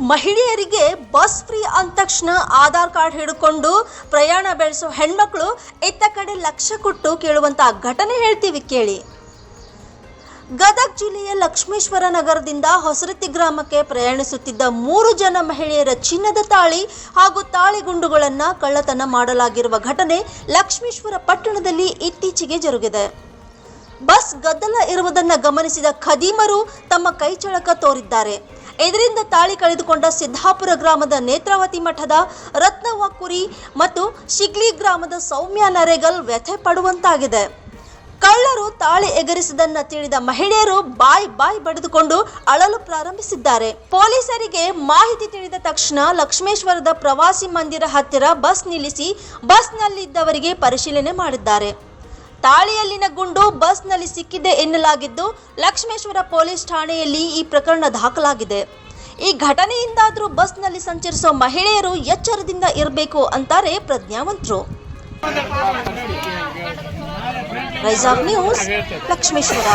ಮಹಿಳೆಯರಿಗೆ bus free ಅಂದ ತಕ್ಷಣ ಆಧಾರ್ ಕಾರ್ಡ್ ಹಿಡ್ಕೊಂಡು ಪ್ರಯಾಣ ಬೆಳೆಸೋ ಹೆಣ್ಮಕ್ಳು ಇತ್ತ ಕಡೆ ಲಕ್ಷ ಕೊಟ್ಟು ಕೇಳುವಂತ ಘಟನೆ ಹೇಳ್ತೀವಿ ಕೇಳಿ. ಗದಗ ಜಿಲ್ಲೆಯ ಲಕ್ಷ್ಮೇಶ್ವರ ನಗರದಿಂದ ಹೊಸರತಿ ಗ್ರಾಮಕ್ಕೆ ಪ್ರಯಾಣಿಸುತ್ತಿದ್ದ ಮೂರು ಜನ ಮಹಿಳೆಯರ ಚಿನ್ನದ ತಾಳಿ ಹಾಗೂ ತಾಳಿಗುಂಡುಗಳನ್ನು ಕಳ್ಳತನ ಮಾಡಲಾಗಿರುವ ಘಟನೆ ಲಕ್ಷ್ಮೇಶ್ವರ ಪಟ್ಟಣದಲ್ಲಿ ಇತ್ತೀಚೆಗೆ ಜರುಗಿದೆ. ಬಸ್ ಗದ್ದಲ ಇರುವುದನ್ನು ಗಮನಿಸಿದ ಖದೀಮರು ತಮ್ಮ ಕೈಚಳಕ ತೋರಿದ್ದಾರೆ. ಇದರಿಂದ ತಾಳಿ ಕಳೆದುಕೊಂಡ ಸಿದ್ದಾಪುರ ಗ್ರಾಮದ ನೇತ್ರಾವತಿ ಮಠದ ರತ್ನವಾಕುರಿ ಮತ್ತು ಶಿಗ್ಲಿ ಗ್ರಾಮದ ಸೌಮ್ಯ ನರೇಗಲ್ ವ್ಯಥೆ ಪಡುವಂತಾಗಿದೆ. ಕಳ್ಳರು ತಾಳಿ ಎಗರಿಸಿದನ್ನ ತಿಳಿದ ಮಹಿಳೆಯರು ಬಾಯ್ ಬಾಯ್ ಬಡಿದುಕೊಂಡು ಅಳಲು ಪ್ರಾರಂಭಿಸಿದ್ದಾರೆ. ಪೊಲೀಸರಿಗೆ ಮಾಹಿತಿ ತಿಳಿದ ತಕ್ಷಣ ಲಕ್ಷ್ಮೇಶ್ವರದ ಪ್ರವಾಸಿ ಮಂದಿರ ಹತ್ತಿರ ಬಸ್ ನಿಲ್ಲಿಸಿ ಬಸ್ನಲ್ಲಿದ್ದವರಿಗೆ ಪರಿಶೀಲನೆ ಮಾಡಿದ್ದಾರೆ. ತಾಳಿಯಲ್ಲಿನ ಗುಂಡು ಬಸ್ನಲ್ಲಿ ಸಿಕ್ಕಿದೆ ಎನ್ನಲಾಗಿದ್ದು, ಲಕ್ಷ್ಮೇಶ್ವರ ಪೊಲೀಸ್ ಠಾಣೆಯಲ್ಲಿ ಈ ಪ್ರಕರಣ ದಾಖಲಾಗಿದೆ. ಈ ಘಟನೆಯಿಂದಾದರೂ ಬಸ್ನಲ್ಲಿ ಸಂಚರಿಸೋ ಮಹಿಳೆಯರು ಎಚ್ಚರದಿಂದ ಇರಬೇಕು ಅಂತಾರೆ ಪ್ರಜ್ಞಾವಂತರು. Rise news, Lakshmeshwar.